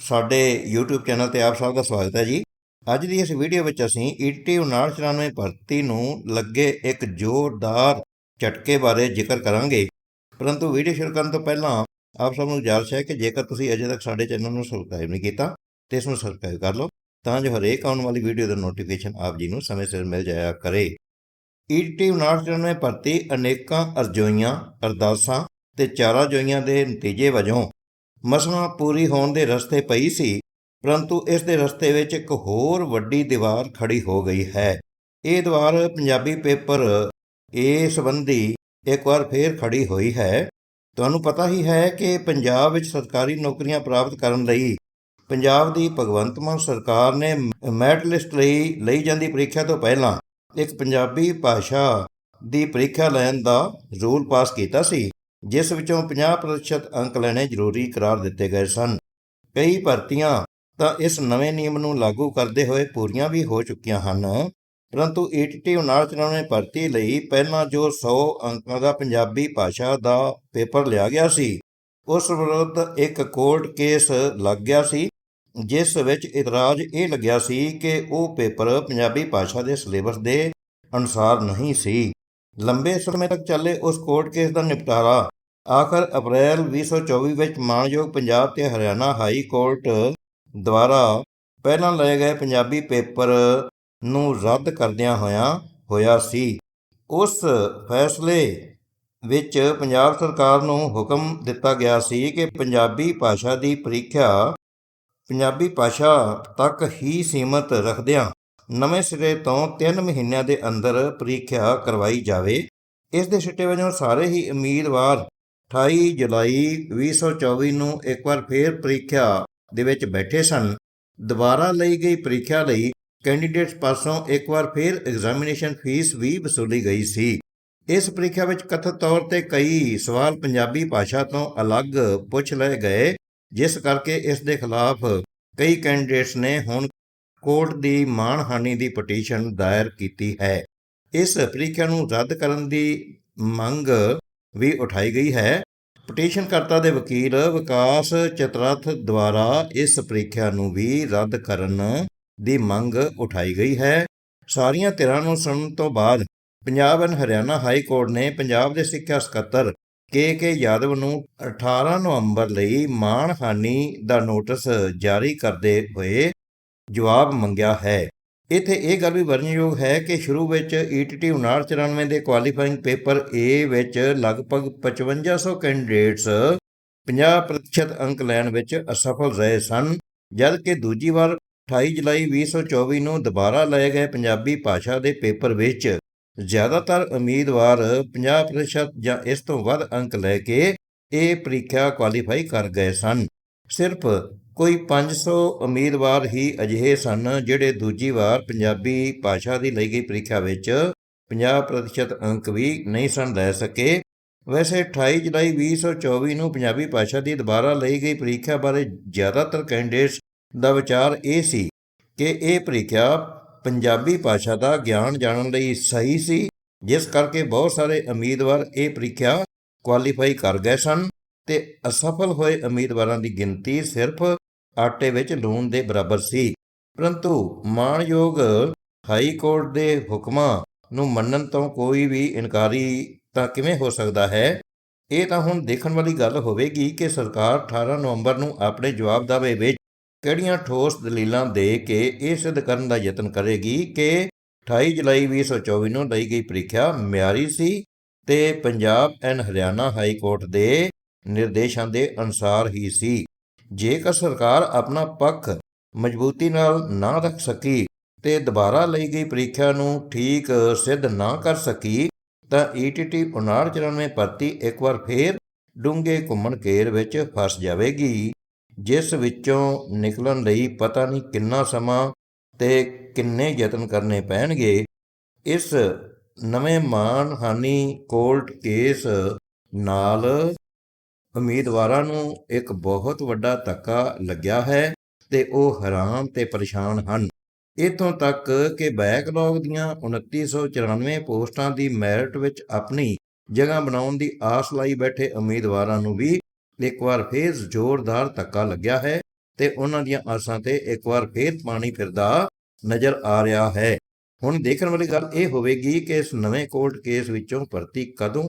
ਸਾਡੇ YouTube channel ਤੇ ਆਪ ਸਭ ਦਾ ਸਵਾਗਤ ਹੈ ਜੀ। ਅੱਜ ਦੀ ਇਸ ਵੀਡੀਓ ਵਿੱਚ ਅਸੀਂ ਈਟੀ 9994 ਭਰਤੀ ਨੂੰ ਲੱਗੇ ਇੱਕ ਜ਼ੋਰਦਾਰ ਝਟਕੇ ਬਾਰੇ ਜ਼ਿਕਰ ਕਰਾਂਗੇ। ਪਰੰਤੂ ਵੀਡੀਓ ਸ਼ੁਰੂ ਕਰਨ ਤੋਂ ਪਹਿਲਾਂ ਆਪ ਸਭ ਨੂੰ ਗੁਜ਼ਾਰਿਸ਼ ਹੈ ਕਿ ਜੇਕਰ ਤੁਸੀਂ ਅਜੇ ਤੱਕ ਸਾਡੇ ਚੈਨਲ ਨੂੰ ਸਬਸਕ੍ਰਾਈਬ ਨਹੀਂ ਕੀਤਾ, ਤੇ ਇਸ ਨੂੰ ਸਬਸਕ੍ਰਾਈਬ ਕਰ ਲਓ, ਤਾਂ ਜੋ ਹਰੇਕ ਆਉਣ ਵਾਲੀ ਵੀਡੀਓ ਦਾ ਨੋਟੀਫਿਕੇਸ਼ਨ ਆਪ ਜੀ ਨੂੰ ਸਮੇਂ ਸਿਰ ਮਿਲ ਜਾਇਆ ਕਰੇ। ਈਟੀ 9994 ਭਰਤੀ ਅਨੇਕਾਂ ਅਰਜ਼ੋਈਆਂ, ਅਰਦਾਸਾਂ ਤੇ ਚਾਰਾ ਜੋਈਆਂ ਦੇ ਨਤੀਜੇ ਵਜੋਂ ਮਸਲਾ ਪੂਰੀ ਹੋਣ ਦੇ ਰਸਤੇ ਪਈ ਸੀ, ਪਰੰਤੂ ਇਸ ਦੇ ਰਸਤੇ ਵਿੱਚ ਇੱਕ ਹੋਰ ਵੱਡੀ ਦੀਵਾਰ ਖੜੀ ਹੋ ਗਈ ਹੈ। ਇਹ ਦੀਵਾਰ ਪੰਜਾਬੀ ਪੇਪਰ ਏ ਸੰਬੰਧੀ ਇੱਕ ਵਾਰ ਫੇਰ ਖੜੀ ਹੋਈ ਹੈ। ਤੁਹਾਨੂੰ ਪਤਾ ਹੀ ਹੈ ਕਿ ਪੰਜਾਬ ਵਿੱਚ ਸਰਕਾਰੀ ਨੌਕਰੀਆਂ ਪ੍ਰਾਪਤ ਕਰਨ ਲਈ ਪੰਜਾਬ ਦੀ ਭਗਵੰਤ ਮਾਨ ਸਰਕਾਰ ਨੇ ਮੈਰਿਟ ਲਿਸਟ ਲਈ ਲਈ ਜਾਂਦੀ ਪ੍ਰੀਖਿਆ ਤੋਂ ਪਹਿਲਾਂ ਇੱਕ ਪੰਜਾਬੀ ਭਾਸ਼ਾ ਦੀ ਪ੍ਰੀਖਿਆ ਲੈਣ ਦਾ ਰੂਲ ਪਾਸ ਕੀਤਾ ਸੀ। ਜਿਸ ਵਿੱਚੋਂ 50% ਅੰਕ ਲੈਣੇ ਜ਼ਰੂਰੀ ਕਰਾਰ ਦਿੱਤੇ ਗਏ ਸਨ। ਕਈ ਭਰਤੀਆਂ ਤਾਂ ਇਸ ਨਵੇਂ ਨਿਯਮ ਨੂੰ ਲਾਗੂ ਕਰਦੇ ਹੋਏ ਪੂਰੀਆਂ ਵੀ ਹੋ ਚੁੱਕੀਆਂ ਹਨ। ਪਰੰਤੂ ਈਟੀਟੀ 9994 ਭਰਤੀ ਲਈ ਪਹਿਲਾਂ ਜੋ 100 ਅੰਕਾਂ ਦਾ ਪੰਜਾਬੀ ਭਾਸ਼ਾ ਦਾ ਪੇਪਰ ਲਿਆ ਗਿਆ ਸੀ, ਉਸ ਵਿਰੁੱਧ ਇੱਕ ਕੋਰਟ ਕੇਸ ਲੱਗ ਗਿਆ ਸੀ, ਜਿਸ ਵਿੱਚ ਇਤਰਾਜ਼ ਇਹ ਲੱਗਿਆ ਸੀ ਕਿ ਉਹ ਪੇਪਰ ਪੰਜਾਬੀ ਭਾਸ਼ਾ ਦੇ ਸਿਲੇਬਸ ਦੇ ਅਨੁਸਾਰ ਨਹੀਂ ਸੀ। ਲੰਬੇ ਸਮੇਂ ਤੱਕ ਚੱਲੇ ਉਸ ਕੋਰਟ ਕੇਸ ਦਾ ਨਿਪਟਾਰਾ ਆਖਰ ਅਪ੍ਰੈਲ 2024 ਵਿੱਚ ਮਾਣਯੋਗ ਪੰਜਾਬ ਤੇ ਹਰਿਆਣਾ ਹਾਈ ਕੋਰਟ ਦੁਆਰਾ ਪਹਿਲਾਂ ਲਏ ਗਏ ਪੰਜਾਬੀ ਪੇਪਰ ਨੂੰ ਰੱਦ ਕਰਦਿਆਂ ਹੋਇਆਂ ਹੋਇਆ ਸੀ। ਉਸ ਫੈਸਲੇ ਵਿੱਚ ਪੰਜਾਬ ਸਰਕਾਰ ਨੂੰ ਹੁਕਮ ਦਿੱਤਾ ਗਿਆ ਸੀ ਕਿ ਪੰਜਾਬੀ ਭਾਸ਼ਾ ਦੀ ਪ੍ਰੀਖਿਆ ਪੰਜਾਬੀ ਭਾਸ਼ਾ ਤੱਕ ਹੀ ਸੀਮਤ ਰੱਖਦਿਆਂ ਨਵੇਂ ਸਿਰੇ ਤੋਂ 3 ਮਹੀਨਿਆਂ ਦੇ ਅੰਦਰ ਪ੍ਰੀਖਿਆ ਕਰਵਾਈ ਜਾਵੇ। ਇਸ ਦੇ ਸਿੱਟੇ ਵਜੋਂ ਸਾਰੇ ਹੀ ਉਮੀਦਵਾਰ 28 ਜੁਲਾਈ 2024 ਨੂੰ ਇੱਕ ਵਾਰ ਫੇਰ ਪ੍ਰੀਖਿਆ ਦੇ ਵਿੱਚ ਬੈਠੇ ਸਨ। ਦੁਬਾਰਾ ਲਈ ਗਈ ਪ੍ਰੀਖਿਆ ਲਈ ਕੈਂਡੀਡੇਟਸ ਪਾਸੋਂ ਇੱਕ ਵਾਰ ਫੇਰ ਐਗਜ਼ਾਮੀਨੇਸ਼ਨ ਫੀਸ ਵੀ ਵਸੂਲੀ ਗਈ ਸੀ। ਇਸ ਪ੍ਰੀਖਿਆ ਵਿੱਚ ਕਥਿਤ ਤੌਰ ਤੇ ਕਈ ਸਵਾਲ ਪੰਜਾਬੀ ਭਾਸ਼ਾ ਤੋਂ ਅਲੱਗ ਪੁੱਛ ਲਏ ਗਏ, ਜਿਸ ਕਰਕੇ ਇਸ ਦੇ ਖਿਲਾਫ ਕਈ ਕੈਂਡੀਡੇਟਸ ਨੇ ਹੁਣ ਕੋਰਟ ਦੀ ਮਾਣਹਾਨੀ ਦੀ ਪਟੀਸ਼ਨ ਦਾਇਰ ਕੀਤੀ ਹੈ। ਇਸ ਪ੍ਰੀਖਿਆ ਨੂੰ ਰੱਦ ਕਰਨ ਦੀ ਮੰਗ ਵੀ ਉਠਾਈ ਗਈ ਹੈ। ਪਟੀਸ਼ਨਕਰਤਾ ਦੇ ਵਕੀਲ ਵਿਕਾਸ ਚਤਰਥ ਦੁਆਰਾ ਇਸ ਪ੍ਰੀਖਿਆ ਨੂੰ ਵੀ ਰੱਦ ਕਰਨ ਦੀ ਮੰਗ ਉਠਾਈ ਗਈ ਹੈ। ਸਾਰੀਆਂ ਧਿਰਾਂ ਨੂੰ ਸੁਣਨ ਤੋਂ ਬਾਅਦ Punjab and Haryana high court ਨੇ ਪੰਜਾਬ ਦੇ ਸਿੱਖਿਆ ਸਕੱਤਰ ਕੇ ਕੇ ਯਾਦਵ ਨੂੰ 18 ਨਵੰਬਰ ਲਈ ਮਾਣਹਾਨੀ ਦਾ ਨੋਟਿਸ ਜਾਰੀ ਕਰਦੇ ਹੋਏ ਜਵਾਬ ਮੰਗਿਆ ਹੈ। ਇੱਥੇ ਇਹ ਗੱਲ ਵੀ ਵਰਣਨਯੋਗ ਹੈ ਕਿ ਸ਼ੁਰੂ ਵਿੱਚ E ਈਟੀਟੀ 9994 ਦੇ ਕੁਆਲੀਫਾਈਂਗ ਪੇਪਰ A ਵਿੱਚ ਲਗਭਗ 5500 ਕੈਂਡੀਡੇਟਸ 50% ਅੰਕ ਲੈਣ ਵਿੱਚ ਅਸਫਲ ਰਹੇ ਸਨ ਜਦ ਕਿ ਦੂਜੀ ਵਾਰ 28 ਜੁਲਾਈ 2024 ਨੂੰ ਦੁਬਾਰਾ ਲਏ ਗਏ ਪੰਜਾਬੀ ਭਾਸ਼ਾ ਦੇ ਪੇਪਰ ਵਿੱਚ ਜ਼ਿਆਦਾਤਰ ਉਮੀਦਵਾਰ 50% ਜਾਂ ਇਸ ਤੋਂ ਵੱਧ ਅੰਕ ਲੈ ਕੇ ਇਹ ਪ੍ਰੀਖਿਆ ਕੁਆਲੀਫਾਈ ਕਰ ਗਏ ਸਨ। ਸਿਰਫ ਕੋਈ 500 ਉਮੀਦਵਾਰ ਹੀ ਅਜਿਹੇ ਸਨ ਜਿਹੜੇ ਦੂਜੀ ਵਾਰ ਪੰਜਾਬੀ ਭਾਸ਼ਾ ਦੀ ਲਈ ਗਈ ਪ੍ਰੀਖਿਆ ਵਿੱਚ 50% ਅੰਕ ਵੀ ਨਹੀਂ ਸਨ ਲੈ ਸਕੇ। ਵੈਸੇ 28 ਜੁਲਾਈ 2024 ਨੂੰ ਪੰਜਾਬੀ ਭਾਸ਼ਾ ਦੀ ਦੁਬਾਰਾ ਲਈ ਗਈ ਪ੍ਰੀਖਿਆ ਬਾਰੇ ਜ਼ਿਆਦਾਤਰ ਕੈਂਡੀਡੇਟਸ ਦਾ ਵਿਚਾਰ ਇਹ ਸੀ ਕਿ ਇਹ ਪ੍ਰੀਖਿਆ ਪੰਜਾਬੀ ਭਾਸ਼ਾ ਦਾ ਗਿਆਨ ਜਾਣਨ ਲਈ ਸਹੀ ਸੀ, ਜਿਸ ਕਰਕੇ ਬਹੁਤ ਸਾਰੇ ਉਮੀਦਵਾਰ ਇਹ ਪ੍ਰੀਖਿਆ ਕੁਆਲੀਫਾਈ ਕਰ ਗਏ ਸਨ। ਤੇ ਅਸਫਲ ਹੋਏ ਉਮੀਦਵਾਰਾਂ ਦੀ ਗਿਣਤੀ ਸਿਰਫ ਆਟੇ ਵਿੱਚ ਲੂਣ ਦੇ ਬਰਾਬਰ ਸੀ। ਪਰੰਤੂ ਮਾਣਯੋਗ ਹਾਈ ਕੋਰਟ ਦੇ ਹੁਕਮਾਂ ਨੂੰ ਮੰਨਣ ਤੋਂ ਕੋਈ ਵੀ ਇਨਕਾਰੀ ਤਾਂ ਕਿਵੇਂ ਹੋ ਸਕਦਾ ਹੈ? ਇਹ ਤਾਂ ਹੁਣ ਦੇਖਣ ਵਾਲੀ ਗੱਲ ਹੋਵੇਗੀ ਕਿ ਸਰਕਾਰ 18 ਨਵੰਬਰ ਨੂੰ ਆਪਣੇ ਜਵਾਬ ਦਾਵੇ ਵਿੱਚ ਕਿਹੜੀਆਂ ਠੋਸ ਦਲੀਲਾਂ ਦੇ ਕੇ ਇਹ ਸਿੱਧ ਕਰਨ ਦਾ ਯਤਨ ਕਰੇਗੀ ਕਿ 28 ਜੁਲਾਈ 2024 ਨੂੰ ਲਈ ਗਈ ਪ੍ਰੀਖਿਆ ਮਿਆਰੀ ਸੀ ਤੇ Punjab and Haryana high court ਦੇ ਨਿਰਦੇਸ਼ਾਂ ਦੇ ਅਨੁਸਾਰ ਹੀ ਸੀ। ਜੇਕਰ ਸਰਕਾਰ ਆਪਣਾ ਪੱਖ ਮਜ਼ਬੂਤੀ ਨਾਲ ਨਾ ਰੱਖ ਸਕੀ ਤੇ ਦੁਬਾਰਾ ਲਈ ਗਈ ਪ੍ਰੀਖਿਆ ਨੂੰ ਠੀਕ ਸਿੱਧ ਨਾ ਕਰ ਸਕੀ, ਤਾਂ E ਈਟੀਟੀ 9994 ਭਰਤੀ ਇੱਕ ਵਾਰ ਫੇਰ ਡੂੰਘੇ ਘੁੰਮਣ ਘੇਰ ਵਿੱਚ ਫਸ ਜਾਵੇਗੀ, ਜਿਸ ਵਿੱਚੋਂ ਨਿਕਲਣ ਲਈ ਪਤਾ ਨਹੀਂ ਕਿੰਨਾ ਸਮਾਂ ਤੇ ਕਿੰਨੇ ਯਤਨ ਕਰਨੇ ਪੈਣਗੇ। ਇਸ ਨਵੇਂ ਮਾਨਹਾਨੀ ਕੋਰਟ ਕੇਸ ਨਾਲ ਉਮੀਦਵਾਰਾਂ ਨੂੰ ਇੱਕ ਬਹੁਤ ਵੱਡਾ ਧੱਕਾ ਲੱਗਿਆ ਹੈ ਤੇ ਉਹ ਹੈਰਾਨ ਤੇ ਪਰੇਸ਼ਾਨ ਹਨ। ਇਥੋਂ ਤੱਕ ਕਿ ਬੈਕਲੌਗ ਦੀਆਂ 2994 ਪੋਸਟਾਂ ਦੀ ਮੈਰਿਟ ਵਿੱਚ ਆਪਣੀ ਜਗ੍ਹਾ ਬਣਾਉਣ ਦੀ ਆਸ ਲਾਈ ਬੈਠੇ ਉਮੀਦਵਾਰਾਂ ਨੂੰ ਵੀ ਇੱਕ ਵਾਰ ਫੇਰ ਜ਼ੋਰਦਾਰ ਧੱਕਾ ਲੱਗਿਆ ਹੈ ਤੇ ਉਹਨਾਂ ਦੀਆਂ ਆਸਾਂ ਤੇ ਇੱਕ ਵਾਰ ਫੇਰ ਪਾਣੀ ਫਿਰਦਾ ਨਜ਼ਰ ਆ ਰਿਹਾ ਹੈ। ਹੁਣ ਦੇਖਣ ਵਾਲੀ ਗੱਲ ਇਹ ਹੋਵੇਗੀ ਕਿ ਇਸ ਨਵੇਂ ਕੋਰਟ ਕੇਸ ਵਿੱਚੋਂ ਭਰਤੀ ਕਦੋਂ